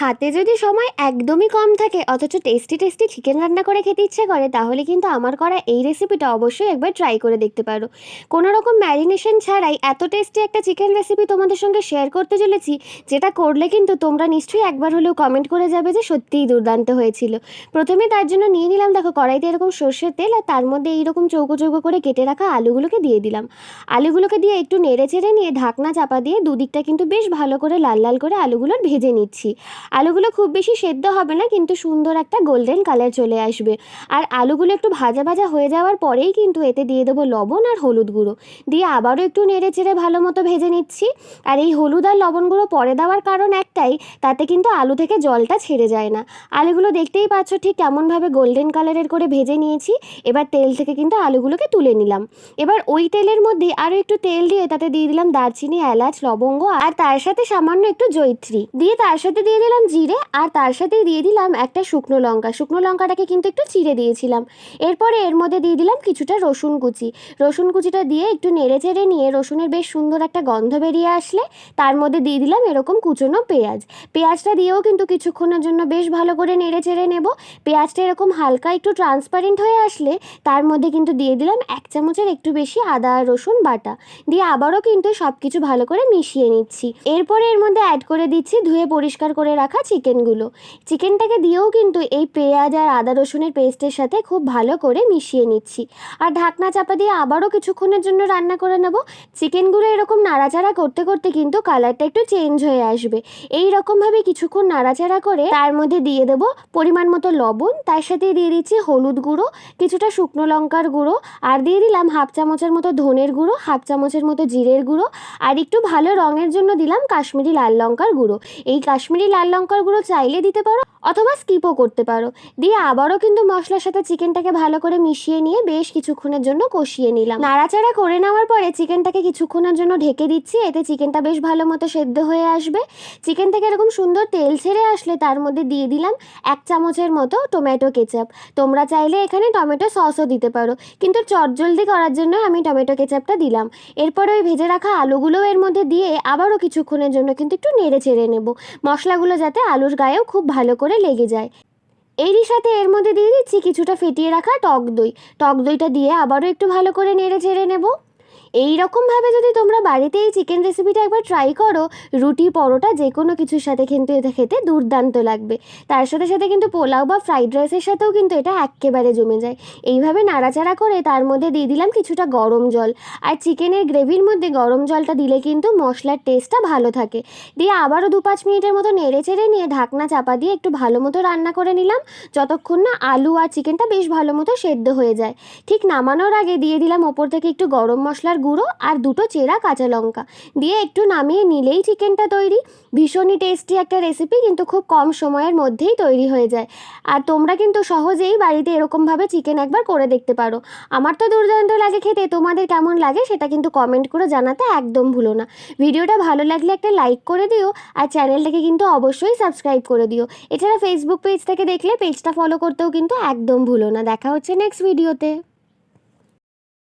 হাতে যদি সময় একদমই কম থাকে, অথচ টেস্টি টেস্টি চিকেন রান্না করে খেতে ইচ্ছে করে, তাহলে কিন্তু আমার করা এই রেসিপিটা অবশ্যই একবার ট্রাই করে দেখতে পারো। কোনো রকম ম্যারিনেশন ছাড়াই এত টেস্টি একটা চিকেন রেসিপি তোমাদের সঙ্গে শেয়ার করতে চলেছি, যেটা করলে কিন্তু তোমরা নিশ্চয়ই একবার হলেও কমেন্ট করে যাবে যে সত্যিই দুর্দান্ত হয়েছিল। প্রথমে তার জন্য নিয়ে নিলাম, দেখো কড়াইতে এরকম সর্ষের তেল আর তার মধ্যে এইরকম চৌকো চৌকো করে কেটে রাখা আলুগুলোকে দিয়ে দিলাম। আলুগুলোকে দিয়ে একটু নেড়ে চেড়ে নিয়ে ঢাকনা চাপা দিয়ে দুদিকটা কিন্তু বেশ ভালো করে লাল লাল করে আলুগুলোর ভেজে নিচ্ছি। আলুগুলো খুব বেশি সেদ্ধ হবে না, কিন্তু সুন্দর একটা গোল্ডেন কালার চলে আসবে। আর আলুগুলো একটু ভাজা ভাজা হয়ে যাওয়ার পরেই কিন্তু এতে দিয়ে দেবো লবণ আর হলুদ গুঁড়ো। দিয়ে আবারও একটু নেড়ে চেড়ে ভালো মতো ভেজে নিচ্ছি। আর এই হলুদ আর লবণ গুঁড়ো পরে দেওয়ার কারণ একটাই, তাতে কিন্তু আলু থেকে জলটা ছেড়ে যায় না। আলুগুলো দেখতেই পাচ্ছ ঠিক কেমনভাবে গোল্ডেন কালারের করে ভেজে নিয়েছি। এবার তেল থেকে কিন্তু আলুগুলোকে তুলে নিলাম। এবার ওই তেলের মধ্যে আরও একটু তেল দিয়ে তাতে দিয়ে দিলাম দারচিনি, এলাচ, লবঙ্গ আর তার সাথে সামান্য একটু জৈত্রী দিয়ে তার সাথে দিয়ে দিলাম জিরে আর তার সাথেই দিয়ে দিলাম একটা শুকনো লঙ্কা। শুকনো লঙ্কাটাকে কিন্তু একটু চিড়ে দিয়েছিলাম। এরপরে এর মধ্যে দিয়ে দিলাম কিছুটা রসুন কুচি। রসুন কুচিটা দিয়ে একটু নেড়ে চেড়ে নিয়ে রসুনের বেশ সুন্দর একটা গন্ধ বেরিয়ে আসলে তার মধ্যে দিয়ে দিলাম এরকম কুচনো পেঁয়াজ। পেঁয়াজটা দিয়েও কিন্তু কিছুক্ষণের জন্য বেশ ভালো করে নেড়ে চেড়ে নেব। পেঁয়াজটা এরকম হালকা একটু ট্রান্সপারেন্ট হয়ে আসলে তার মধ্যে কিন্তু দিয়ে দিলাম এক চামচের একটু বেশি আদা আর রসুন বাটা। দিয়ে আবারও কিন্তু সব কিছু ভালো করে মিশিয়ে নিচ্ছি। এরপরে এর মধ্যে অ্যাড করে দিচ্ছি ধুয়ে পরিষ্কার করে রাখা চিকেনগুলো। চিকেনটাকে দিয়েও কিন্তু এই পেঁয়াজ আর আদা রসুনের পেস্টের সাথে খুব ভালো করে মিশিয়ে নিচ্ছি। আর ঢাকনা চাপা দিয়ে আবারও কিছুক্ষণের জন্য রান্না করে নেব। চিকেনগুলো এরকম নাড়াচাড়া করতে করতে কিন্তু কালারটা একটু চেঞ্জ হয়ে আসবে। এই রকমভাবে কিছুক্ষণ নাড়াচাড়া করে তার মধ্যে দিয়ে দেব পরিমাণ মতো লবণ। তার সাথে দিয়ে দিচ্ছি হলুদ গুঁড়ো, কিছুটা শুকনো লঙ্কার গুঁড়ো আর দিয়ে দিলাম হাফ চামচের মতো ধনের গুঁড়ো, হাফ চামচের মতো জিরের গুঁড়ো আর একটু ভালো রঙের জন্য দিলাম কাশ্মীরি লাল লঙ্কার গুঁড়ো। এই কাশ্মীরি লাল লঙ্কার গুঁড়ো চাইলে দিতে পারো। অথবা স্কিপও করতে পারো। দিয়ে আবারও কিন্তু মশলার সাথে চিকেনটাকে ভালো করে মিশিয়ে নিয়ে বেশ কিছুক্ষণের জন্য কষিয়ে নিলাম। নাড়াচাড়া করে নেওয়ার পরে চিকেনটাকে কিছুক্ষণের জন্য ঢেকে দিচ্ছি, এতে চিকেনটা বেশ ভালো মতো সেদ্ধ হয়ে আসবে। চিকেন থেকে এরকম সুন্দর তেল ছেড়ে আসলে তার মধ্যে দিয়ে দিলাম এক চামচের মতো টমেটো কেচাপ। তোমরা চাইলে এখানে টমেটো সসও দিতে পারো, কিন্তু চটজলদি করার জন্য আমি টমেটো কেচাপটা দিলাম। এরপরে ওই ভেজে রাখা আলুগুলো এর মধ্যে দিয়ে আবারও কিছুক্ষণের জন্য কিন্তু একটু নেড়ে চেড়ে নেব। মশলাগুলো যাতে আলুর গায়েও খুব ভালো করে লেগে যায়। এরই সাথে এর মধ্যে দিয়ে দিচ্ছি কিছুটা ফেটিয়ে রাখা টক দই। টক দইটা দিয়ে আবারও একটু ভালো করে নেড়ে ছেড়ে নেব। এই রকমভাবে যদি তোমরা বাড়িতে এই চিকেন রেসিপিটা একবার ট্রাই করো, রুটি, পরোটা যে কোনো কিছুর সাথে কিন্তু এটা খেতে দুর্দান্ত লাগবে। তার সাথে সাথে কিন্তু পোলাও বা ফ্রাইড রাইসের সাথেও কিন্তু এটা এক্কেবারে জমে যায়। এইভাবে নাড়াচাড়া করে তার মধ্যে দিয়ে দিলাম কিছুটা গরম জল। আর চিকেনের গ্রেভির মধ্যে গরম জলটা দিলে কিন্তু মশলার টেস্টটা ভালো থাকে। দিয়ে আবারও দু পাঁচ মিনিটের মতো নেড়ে চেড়ে নিয়ে ঢাকনা চাপা দিয়ে একটু ভালো মতো রান্না করে নিলাম। যতক্ষণ না আলু আর চিকেনটা বেশ ভালো মতো সেদ্ধ হয়ে যায়। ঠিক নামানোর আগে দিয়ে দিলাম ওপর থেকে একটু গরম মশলার গুঁড়ো আর দুটো চেরা কাঁচা লঙ্কা। দিয়ে একটু নামিয়ে নিলেই চিকেনটা তৈরি। ভীষণই টেস্টি একটা রেসিপি কিন্তু খুব কম সময়ের মধ্যেই তৈরি হয়ে যায়। আর তোমরা কিন্তু সহজেই বাড়িতে এরকমভাবে চিকেন একবার করে দেখতে পারো। আমার তো দুর্দান্ত লাগে খেতে, তোমাদের কেমন লাগে সেটা কিন্তু কমেন্ট করে জানাতে একদম ভুলো না। ভিডিওটা ভালো লাগলে একটা লাইক করে দিও, আর চ্যানেলটাকে কিন্তু অবশ্যই সাবস্ক্রাইব করে দিও। এছাড়া ফেসবুক পেজ থেকে দেখলে পেজটা ফলো করতেও কিন্তু একদম ভুলো না। দেখা হচ্ছে নেক্সট ভিডিওতে